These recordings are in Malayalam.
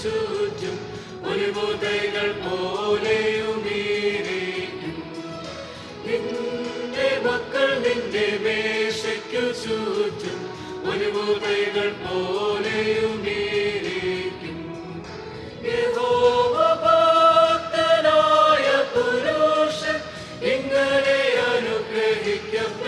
ചുറ്റും ഒരുപുതകൾ പോലെയുമീരേക്കും നിന്റെ മക്കൾ നിന്റെ മേശയ്ക്കു ചുറ്റും ഒരുപുതകൾ പോലെയുമീരേക്കും യഹോവഭക്തനായ പുരുഷൻ ഇങ്ങനെ അനുഗ്രഹിക്കപ്പെട്ട.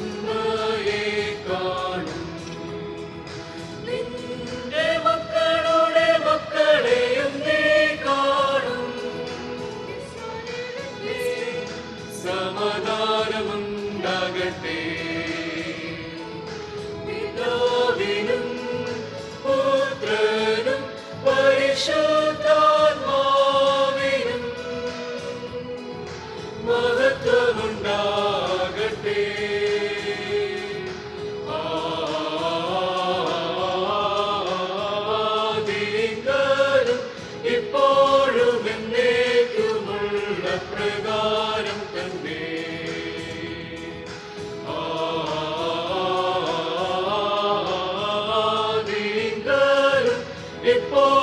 show. before.